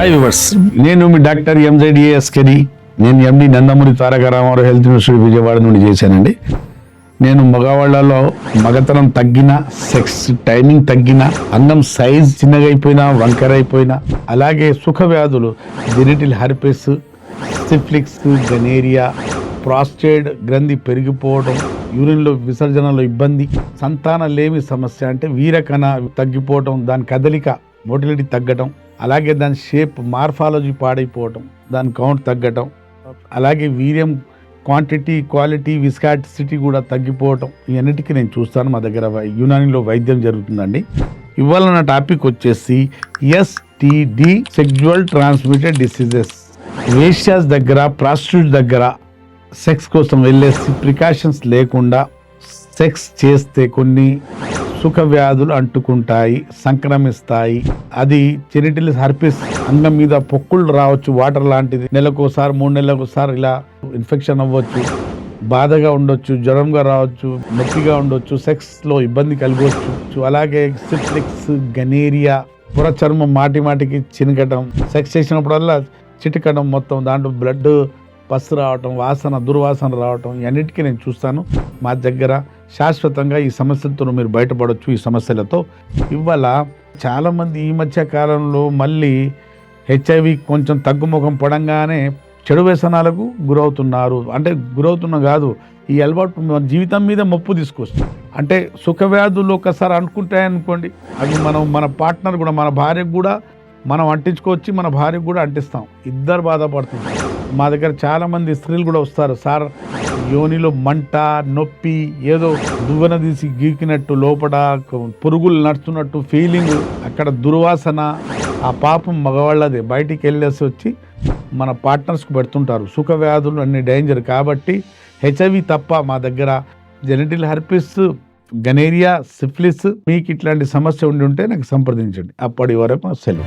Hi viewers నేను మీ doctor ఎంజెడిఎస్కెని నేను MD Nandamuri Taraka Rama Rao health university Vijayawada నుండి చేశానండి. నేను మగవాళ్ళలో మగతనం తగ్గిన సెక్స్ టైమింగ్ తగ్గిన అందం సైజ్ చిన్నగా వంకరైపోయినా వంకర అలాగే సుఖ వ్యాధులు జెనిటిల్ హర్పెస్ సిఫ్లిక్స్ గనేరియా ప్రాస్టేట్ గ్రంథి పెరిగిపోవడం యూరిన్లో విసర్జనలో ఇబ్బంది సంతాన లేమి సమస్య అంటే వీరకణ తగ్గిపోవడం దాని కదలిక మోటిలిటీ తగ్గటం అలాగే దాని షేప్ మార్ఫాలజీ పాడైపోవటం దాని కౌంట్ తగ్గటం అలాగే వీర్యం క్వాంటిటీ క్వాలిటీ విస్కాటిసిటీ కూడా తగ్గిపోవటం ఇవన్నిటికీ నేను చూస్తాను మా దగ్గర యునానిలో వైద్యం జరుగుతుందండి. ఇవాళ నా టాపిక్ వచ్చేసి ఎస్టిడి సెక్జువల్ ట్రాన్స్మిటెడ్ డిసీజెస్ వేష్యాస్ దగ్గర ప్రాస్టిట్యూట్ దగ్గర సెక్స్ కోసం వెళ్ళేసి ప్రికాషన్స్ లేకుండా సెక్స్ చేస్తే కొన్ని సుఖ వ్యాధులు అంటుకుంటాయి సంక్రమిస్తాయి. అది చెరిటిల్స్ హర్పిస్ అంగం మీద పొక్కులు రావచ్చు. వాటర్ లాంటిది. నెలకోసారి మూడు నెలలకోసారి ఇలా ఇన్ఫెక్షన్ అవ్వచ్చు. బాధగా ఉండొచ్చు జ్వరంగా రావచ్చు నొప్పిగా ఉండొచ్చు సెక్స్లో ఇబ్బంది కలగవచ్చు అలాగే సిఫ్లిక్స్ గనేరియా పుర చర్మం మాటి మాటికి చినకటం సెక్స్ చేసినప్పుడల్లా చిటికడం మొత్తం దాంట్లో బ్లడ్ పసు రావటం వాసన దుర్వాసన రావటం ఇవన్నిటికీ నేను చూస్తాను. మా దగ్గర శాశ్వతంగా ఈ సమస్యలతో మీరు బయటపడవచ్చు ఈ సమస్యలతో. ఇవాళ చాలామంది ఈ మధ్య కాలంలో మళ్ళీ హెచ్ఐవి కొంచెం తగ్గుముఖం పడంగానే చెడు వ్యసనాలకు గురవుతున్నారు. అంటే గురవుతున్న కాదు ఈ అలవాటు మన జీవితం మీద మొప్పు తీసుకొస్తుంది. అంటే సుఖవ్యాధులు ఒకసారి అనుకుంటాయనుకోండి అవి మనం మన పార్ట్నర్ కూడా మన భార్యకు కూడా మనం అంటించుకొచ్చి మన భార్యకు కూడా అంటిస్తాం. ఇద్దరు బాధపడుతుంది మా దగ్గర చాలామంది స్త్రీలు కూడా వస్తారు. సార్ యోనిలో మంట నొప్పి ఏదో దువ్వెన తీసి గీకినట్టు లోపల పురుగులు నడుస్తున్నట్టు ఫీలింగ్ అక్కడ దుర్వాసన ఆ పాపం మగవాళ్ళదే. బయటికి వెళ్ళేసి వచ్చి మన పార్ట్నర్స్కి పెడుతుంటారు. సుఖ వ్యాధులు అన్ని డేంజర్ కాబట్టి హెచ్ఐవి తప్ప మా దగ్గర జెనటిల్ హెర్పిస్ గనేరియా సిఫ్లిస్ మీకు ఇట్లాంటి సమస్య ఉండి ఉంటే నాకు సంప్రదించండి. అప్పటి వరకు సెలవు.